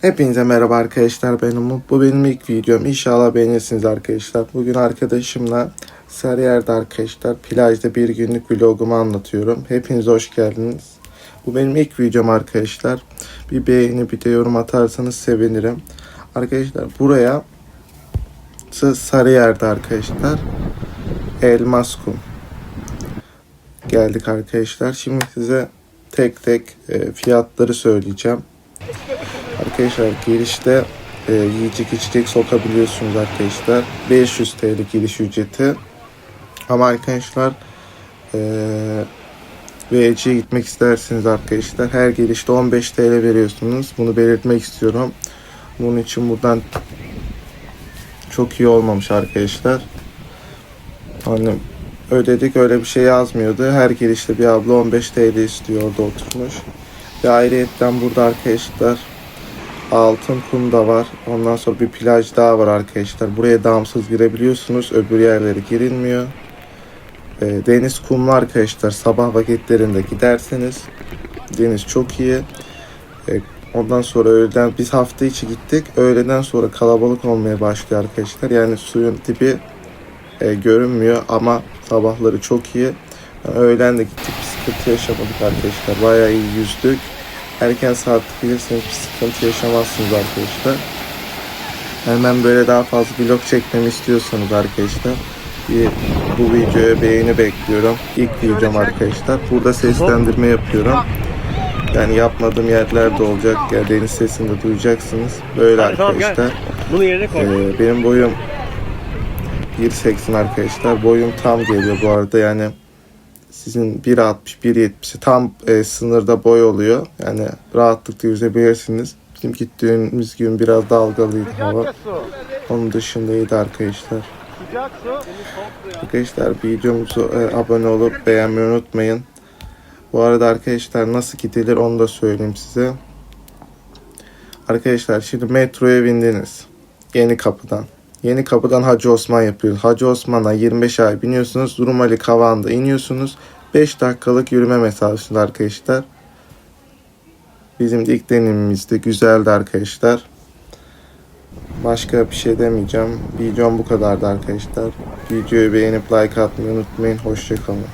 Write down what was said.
Hepinize merhaba arkadaşlar ben Umut. Bu benim ilk videom. İnşallah beğenirsiniz arkadaşlar. Bugün arkadaşımla Sarıyer'de arkadaşlar plajda bir günlük vlogumu anlatıyorum. Hepiniz hoş geldiniz. Bu benim ilk videom arkadaşlar. Bir beğeni bir de yorum atarsanız sevinirim. Arkadaşlar buraya Sa- Sarıyer'de arkadaşlar Elmas Kum geldik arkadaşlar. Şimdi size tek tek e, fiyatları söyleyeceğim. Arkadaşlar girişte e, yiyecek içecek sokabiliyorsunuz arkadaşlar. 500 TL giriş ücreti. Ama arkadaşlar e, VC'ye gitmek isterseniz arkadaşlar her girişte 15 TL veriyorsunuz. Bunu belirtmek istiyorum. Bunun için buradan çok iyi olmamış arkadaşlar. Hani ödedik öyle bir şey yazmıyordu. Her girişte bir abla 15 TL istiyor orada oturmuş. Ve ayrıyetten burada arkadaşlar altın kum da var. Ondan sonra bir plaj daha var arkadaşlar. Buraya damsız girebiliyorsunuz. Öbür yerlere girilmiyor. Ee, deniz kumlu arkadaşlar. Sabah vakitlerinde giderseniz deniz çok iyi. Ee, ondan sonra öğleden biz hafta içi gittik. Öğleden sonra kalabalık olmaya başlıyor arkadaşlar. Yani suyun dibi e, görünmüyor ama sabahları çok iyi. Yani öğlen de gittik bir sıkıntı yaşamadık arkadaşlar. Bayağı iyi yüzdük. Erken saat gelirseniz bir sıkıntı yaşamazsınız arkadaşlar. Hemen böyle daha fazla vlog çekmemi istiyorsanız arkadaşlar bir, bu videoya beğeni bekliyorum. İlk videom arkadaşlar. Burada seslendirme yapıyorum. Yani yapmadığım yerler de olacak. Ya deniz sesini de duyacaksınız. Böyle arkadaşlar. Bunu yerine koy. Ee, benim boyum 1.80 arkadaşlar. Boyum tam geliyor bu arada yani sizin 1.60 1.70'i tam e, sınırda boy oluyor. Yani rahatlıkla yüzebilirsiniz. Bizim gittiğimiz gün biraz dalgalıydı hava. Onun dışında iyiydi arkadaşlar. Arkadaşlar videomuzu e, abone olup beğenmeyi unutmayın. Bu arada arkadaşlar nasıl gidilir onu da söyleyeyim size. Arkadaşlar şimdi metroya bindiniz. Yeni kapıdan. Yeni kapıdan Hacı Osman yapıyoruz. Hacı Osman'a 25 ay biniyorsunuz. Rumeli Kavan'da iniyorsunuz. 5 dakikalık yürüme mesafesinde arkadaşlar. Bizim de ilk deneyimimizdi. Güzeldi arkadaşlar. Başka bir şey demeyeceğim. Videom bu kadardı arkadaşlar. Videoyu beğenip like atmayı unutmayın. Hoşçakalın.